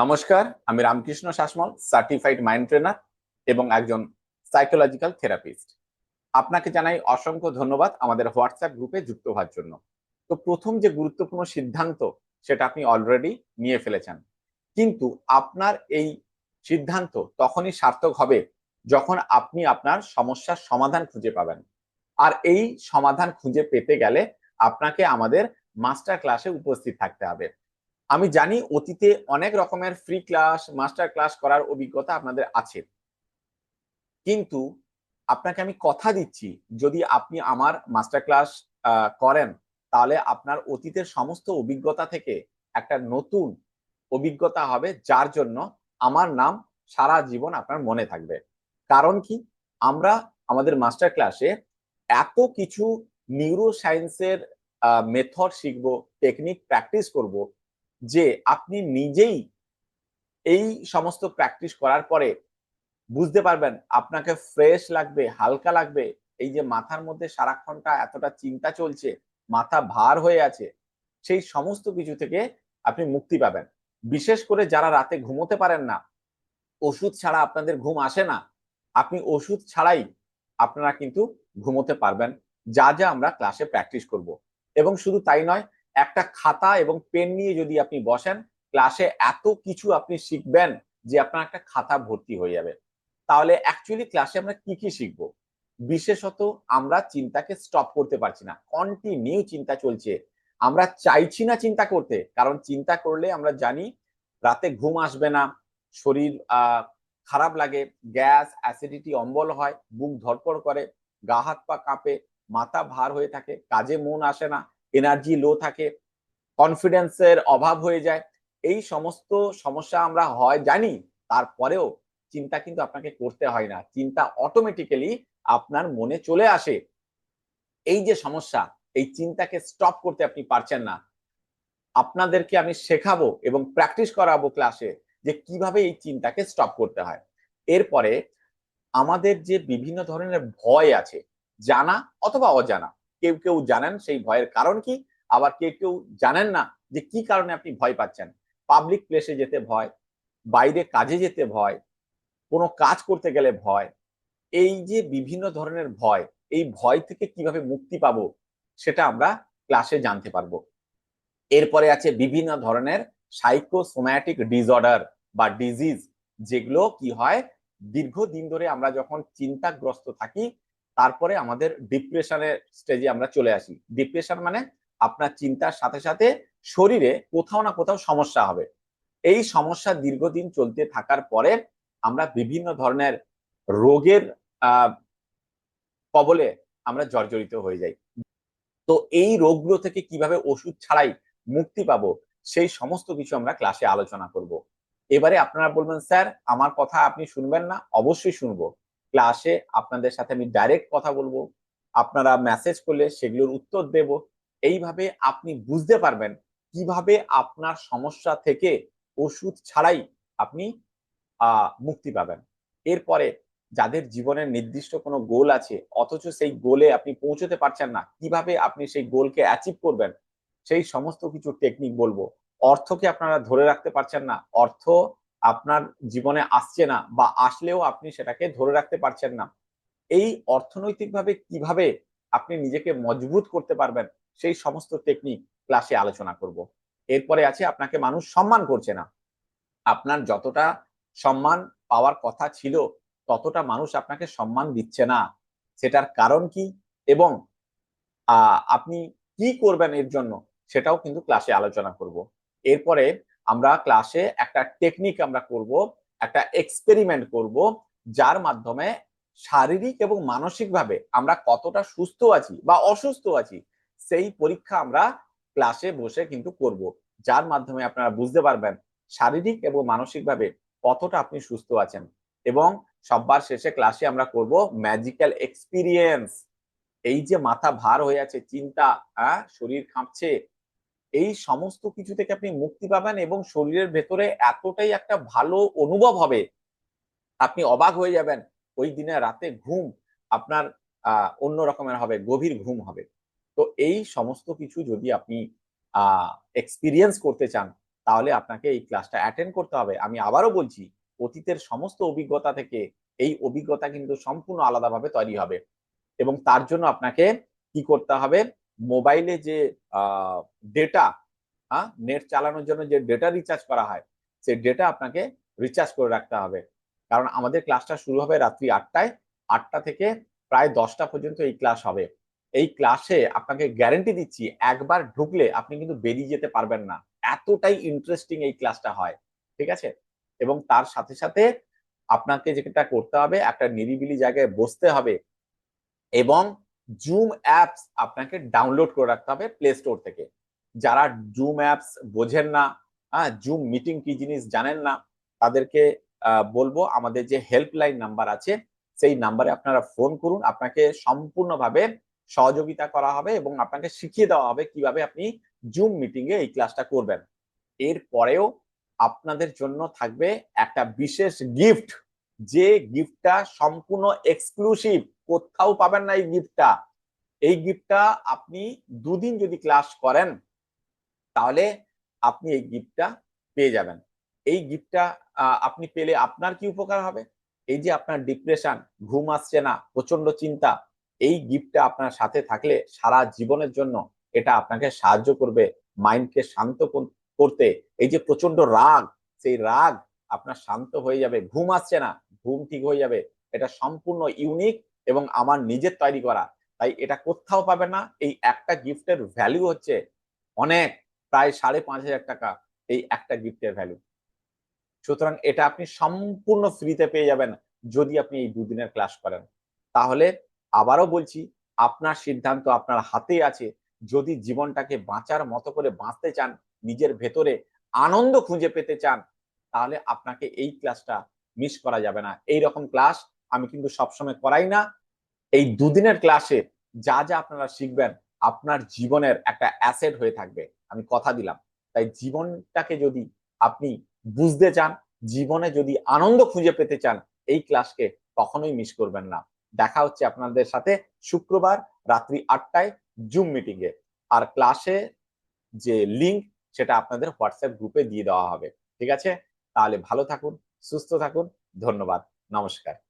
নমস্কার, আমি Ramkrishna Sasmal certified mind trainer এবং একজন সাইকোলজিক্যাল থেরাপিস্ট আপনাকে জানাই অসংখ্য ধন্যবাদ আমাদের হোয়াটসঅ্যাপ গ্রুপে যুক্ত হওয়ার জন্য। তো প্রথম যে গুরুত্বপূর্ণ সিদ্ধান্ত, সেটা আপনি অলরেডি নিয়ে ফেলেছেন। কিন্তু আপনার এই সিদ্ধান্ত তখনই সার্থক হবে যখন আপনি আপনার সমস্যার সমাধান খুঁজে পাবেন। আর এই সমাধান খুঁজে পেতে গেলে আপনাকে আমাদের মাস্টার ক্লাসে উপস্থিত থাকতে হবে। আমি জানি অতীতে অনেক রকমের ফ্রি ক্লাস মাস্টার ক্লাস করার অভিজ্ঞতা আপনাদের আছে। কিন্তু আপনাকে আমি কথা দিচ্ছি, যদি আপনি আমার মাস্টার ক্লাস করেন, তাহলে আপনার অতীতের সমস্ত অভিজ্ঞতা থেকে একটা নতুন অভিজ্ঞতা হবে, যার জন্য আমার নাম সারা জীবন আপনার মনে থাকবে। কারণ কি? আমরা আমাদের মাস্টার ক্লাসে এত কিছু নিউরো সায়েন্সের মেথড শিখব টেকনিক প্র্যাকটিস করব যে আপনি নিজেই এই সমস্ত প্র্যাকটিস করার পরে বুঝতে পারবেন আপনাকে ফ্রেশ লাগবে, হালকা লাগবে। এই যে মাথার মধ্যে সারাক্ষণটা এতটা চিন্তা চলছে, মাথা ভার হয়ে আছে, সেই সমস্ত কিছু থেকে আপনি মুক্তি পাবেন। বিশেষ করে যারা রাতে ঘুমোতে পারেন না, ওষুধ ছাড়া আপনাদের ঘুম আসে না, আপনি ওষুধ ছাড়াই আপনারা কিন্তু ঘুমোতে পারবেন। যা যা আমরা ক্লাসে প্র্যাকটিস করব। এবং শুধু তাই নয় একটা খাতা এবং পেন নিয়ে যদি আপনি বসেন, ক্লাসে এত কিছু আপনি শিখবেন যে আপনার একটা খাতা ভর্তি হয়ে যাবে। তাহলে অ্যাকচুয়ালি ক্লাসে আমরা কি কি শিখব? বিশেষত আমরা চিন্তাকে স্টপ করতে পারছি না। কন্টিনিউ চিন্তা চলছে। আমরা চাইছি না চিন্তা করতে, কারণ চিন্তা করলে আমরা জানি রাতে ঘুম আসবে না, শরীর খারাপ লাগে, গ্যাস অ্যাসিডিটি অম্বল হয়, বুক ধরপড় করে, গা হাত পা কাঁপে, মাথা ভার হয়ে থাকে, কাজে মন আসে না এনার্জি লো থাকে কনফিডেন্সের অভাব হয়ে যায়, এই সমস্ত সমস্যা আমরা হয় জানি, তারপরেও চিন্তা কিন্তু আপনাকে করতে হয় না, চিন্তা অটোমেটিক্যালি আপনার মনে চলে আসে। এই যে সমস্যা, এই চিন্তাকে স্টপ করতে আপনি পারছেন না, আপনাদেরকে আমি শেখাবো এবং প্র্যাকটিস করাবো ক্লাসে যে কীভাবে এই চিন্তাকে স্টপ করতে হয়। এরপরে আমাদের যে বিভিন্ন ধরনের ভয় আছে, জানা অথবা অজানা কেউ কেউ জানেন সেই ভয়ের কারণ কি, আবার কেউ কেউ জানেন না যে কি কারণে আপনি ভয় পাচ্ছেন। পাবলিক প্লেসে যেতে ভয়, বাইরে কাজে যেতে ভয়, কোনো কাজ করতে গেলে ভয়, এই যে বিভিন্ন ধরনের ভয়, এই ভয় থেকে কীভাবে মুক্তি পাবো সেটা আমরা ক্লাসে জানতে পারব। এরপরে আছে বিভিন্ন ধরনের সাইকোসোম্যাটিক ডিসঅর্ডার বা ডিজিজ যেগুলো কি হয়, দীর্ঘদিন ধরে আমরা যখন চিন্তাগ্রস্ত থাকি তারপরে আমাদের ডিপ্রেশনের স্টেজে আমরা চলে আসি। ডিপ্রেশন মানে আপনার চিন্তার সাথে সাথে শরীরে কোথাও না কোথাও সমস্যা হবে। এই সমস্যা দীর্ঘদিন চলতে থাকার পরে আমরা বিভিন্ন ধরনের রোগের কবলে আমরা জর্জরিত হয়ে যাই। তো এই রোগগুলো থেকে কীভাবে ওষুধ ছাড়াই মুক্তি পাবো, সেই সমস্ত কিছু আমরা ক্লাসে আলোচনা করব। এবারে আপনারা বলবেন, স্যার, আমার কথা আপনি শুনবেন না, অবশ্যই শুনব। ক্লাসে আপনাদের সাথে আমি ডাইরেক্ট কথা বলব। আপনারা মেসেজ করলে সেগুলোর উত্তর দেব। এইভাবে আপনি বুঝতে পারবেন কীভাবে আপনার সমস্যা থেকে ওষুধ ছাড়াই আপনি মুক্তি পাবেন। এরপরে যাদের জীবনের নির্দিষ্ট কোনো গোল আছে, অথচ সেই গোলে আপনি পৌঁছতে পারছেন না, কীভাবে আপনি সেই গোলকে অ্যাচিভ করবেন, সেই সমস্ত কিছু টেকনিক বলব। অর্থকে আপনারা ধরে রাখতে পারছেন না। অর্থ আপনার জীবনে আসছে না বা আসলেও আপনি সেটাকে ধরে রাখতে পারছেন না। এই অর্থনৈতিকভাবে কীভাবে আপনি নিজেকে মজবুত করতে পারবেন, সেই সমস্ত টেকনিক ক্লাসে আলোচনা করব। এরপরে আছে, আপনাকে মানুষ সম্মান করছে না। আপনার যতটা সম্মান পাওয়ার কথা ছিল, ততটা মানুষ আপনাকে সম্মান দিচ্ছে না। সেটার কারণ কি? এবং আপনি কি করবেন এর জন্য? সেটাও কিন্তু ক্লাসে আলোচনা করব। এরপরে আমরা ক্লাসে একটা টেকনিক আমরা করব, একটা এক্সপেরিমেন্ট করব, যার মাধ্যমে শারীরিক এবং মানসিকভাবে আমরা কতটা সুস্থ আছি বা অসুস্থ আছি, সেই পরীক্ষা আমরা ক্লাসে বসে কিন্তু করব। যার মাধ্যমে আপনারা বুঝতে পারবেন শারীরিক এবং মানসিকভাবে কতটা আপনি সুস্থ আছেন এবং সববার শেষে ক্লাসে আমরা করব ম্যাজিক্যাল এক্সপিরিয়েন্স এই যে মাথা ভার হয়ে আছে, চিন্তা হ্যাঁ শরীর কাঁপছে এই সমস্ত কিছু থেকে আপনি মুক্তি পাবেন এবং শরীরের ভেতরে এতটাই একটা ভালো অনুভব হবে, আপনি অবাক হয়ে যাবেন, ওই দিনে রাতে ঘুম আপনার আহ অন্য রকমের হবে, গভীর ঘুম হবে। তো এই সমস্ত কিছু যদি আপনি আহ এক্সপিরিয়েন্স করতে চান, তাহলে আপনাকে এই ক্লাসটা অ্যাটেন্ড করতে হবে। আমি আবারও বলছি, অতীতের সমস্ত অভিজ্ঞতা থেকে এই অভিজ্ঞতা কিন্তু সম্পূর্ণ আলাদাভাবে তৈরি হবে এবং তার জন্য আপনাকে কি করতে হবে মোবাইলে যে ডেটা হ্যাঁ নেট চালানোর জন্য যে ডেটা রিচার্জ করা হয়, সেই ডেটা আপনাকে রিচার্জ করে রাখতে হবে। কারণ আমাদের ক্লাসটা শুরু হবে রাত্রি আটটায়, আটটা থেকে প্রায় দশটা পর্যন্ত এই ক্লাস হবে। এই ক্লাসে আপনাকে গ্যারেন্টি দিচ্ছি, একবার ঢুকলে আপনি কিন্তু বেরিয়ে যেতে পারবেন না। এতটাই ইন্টারেস্টিং এই ক্লাসটা হয়, ঠিক আছে? এবং তার সাথে সাথে আপনাকে যেটা করতে হবে, একটা নিরিবিলি জায়গায় বসতে হবে। এবং জুম অ্যাপস আপনাকে ডাউনলোড করে রাখতে হবে প্লে স্টোর থেকে। যারা জুম অ্যাপস বোঝেন না হ্যাঁ জুম মিটিং কি জিনিস জানেন না, তাদেরকে বলব আমাদের যে হেল্পলাইন নাম্বার আছে, সেই নাম্বারে আপনারা ফোন করুন। আপনাকে সম্পূর্ণভাবে সহযোগিতা করা হবে এবং আপনাকে শিখিয়ে দেওয়া হবে কীভাবে আপনি জুম মিটিং এ এই ক্লাসটা করবেন। এর পরেও আপনাদের জন্য থাকবে একটা বিশেষ গিফট যে গিফটটা সম্পূর্ণ এক্সক্লুসিভ কোথাও পাবেন না এই গিফটটা। এই গিফটটা আপনি দুদিন যদি ক্লাস করেন, তাহলে আপনি এই গিফটটা পেয়ে যাবেন। এই গিফটটা আপনি পেলে আপনার কি উপকার হবে? এই যে আপনার ডিপ্রেশন, ঘুম আসছে না প্রচণ্ড চিন্তা, এই গিফটটা আপনার সাথে থাকলে সারা জীবনের জন্য এটা আপনাকে সাহায্য করবে মাইন্ডকে শান্ত করতে। এই যে প্রচণ্ড রাগ, সেই রাগ আপনার শান্ত হয়ে যাবে। ঘুম আসছে না, ঘুম ঠিক হয়ে যাবে। এটা সম্পূর্ণ ইউনিক এবং আমার নিজের তৈরি করা। তাই এটা কোথাও পাবে না। এই একটা গিফটের ভ্যালু হচ্ছে অনেক, প্রায় সাড়ে পাঁচ হাজার টাকা এই একটা গিফটের ভ্যালু সুতরাং এটা আপনি সম্পূর্ণ ফ্রিতে পেয়ে যাবেন যদি আপনি এই দুদিনের ক্লাস করেন। তাহলে আবারও বলছি, আপনার সিদ্ধান্ত আপনার হাতে আছে। যদি জীবনটাকে বাঁচার মতো করে বাঁচতে চান, নিজের ভেতরে আনন্দ খুঁজে পেতে চান, তাহলে আপনাকে এই ক্লাসটা মিস করা যাবে না। এই রকম ক্লাস আমি কিন্তু সবসময় করাই না। এই দুদিনের ক্লাসে যা যা আপনারা শিখবেন, আপনার জীবনের একটা অ্যাসেট হয়ে থাকবে। আমি কথা দিলাম। তাই জীবনটাকে যদি আপনি বুঝতে চান, জীবনে যদি আনন্দ খুঁজে পেতে চান, এই ক্লাসকে কখনোই মিস করবেন না। দেখা হচ্ছে আপনাদের সাথে শুক্রবার রাত্রি আটটায় জুম মিটিং এ। আর ক্লাসে যে লিঙ্ক সেটা আপনাদের হোয়াটসঅ্যাপ গ্রুপে দিয়ে দেওয়া হবে। ঠিক আছে? তাহলে ভালো থাকুন, সুস্থ থাকুন। ধন্যবাদ। নমস্কার।